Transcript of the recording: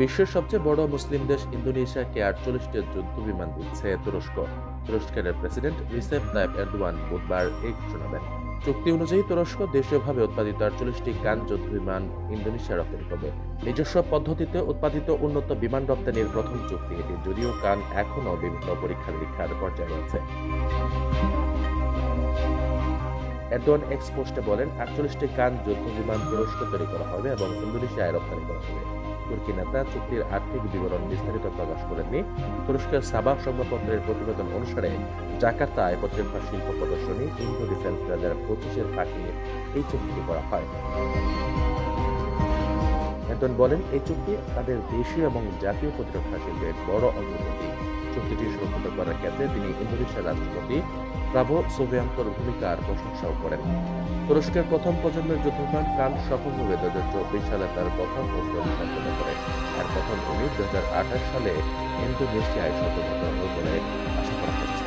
বিশ্বের সবচেয়ে বড় মুসলিম দেশ ইন্দোনেশিয়াকে আটচল্লিশটি যুদ্ধ বিমান দিচ্ছে তুরস্ক। তুরস্কের প্রেসিডেন্ট রিসেপ তাইপ এরদোয়ান বুধবার এই ঘোষণা দেন। চুক্তি অনুযায়ী তুরস্ক দেশীয়ভাবে উৎপাদিত আটচল্লিশটি কান যুদ্ধ বিমান ইন্দোনেশিয়া রপ্তানি করবে নিজস্ব পদ্ধতিতে উৎপাদিত উন্নত বিমান রপ্তানির প্রথম চুক্তি এটি, যদিও কান এখনও বিভিন্ন পরীক্ষা নিরীক্ষার পর্যায়ে রয়েছে। এরদোয়ান এক্স পোস্টে বলেন, আটচল্লিশটি কান যুদ্ধ বিমান তুরস্ক তৈরি করা হবে এবং ইন্দোনেশিয়ায় রপ্তানি করা হবে। তুর্কি নেতা চুক্তির আর্থিক বিবরণ বিস্তারিত প্রকাশ করেননি। তুরস্কের সাবাহ সংবাদপত্রের প্রতিবেদন অনুসারে জাকার্তায় প্রতিরক্ষা শিল্প প্রদর্শনী, ইন্দো ডিফেন্স দু হাজার পঁচিশের পাঠিয়ে এই চুক্তিটি করা হয়। এন্টন বলেন, এই চুক্তি তাদের দেশীয় এবং জাতীয় প্রতিরক্ষা শিল্পের বড় অগ্রগতি। চুক্তিটি সুরক্ষিত করার ক্ষেত্রে তিনি ইন্দোনেশিয়ার রাষ্ট্রপতি প্রাভো সোভিয়ান্তর ভূমিকার প্রশংসাও করেন। তুরস্কের প্রথম প্রজন্মের যুদ্ধবিমান কান সফলভাবে দু হাজার চব্বিশ সালে তার প্রথম উদ্যোগ সম্পন্ন করে। আর প্রথম ইউনিট দু হাজার আঠাশ সালে ইন্দোনেশিয়ায় সফলতা হবে বলে আশা করা হচ্ছে।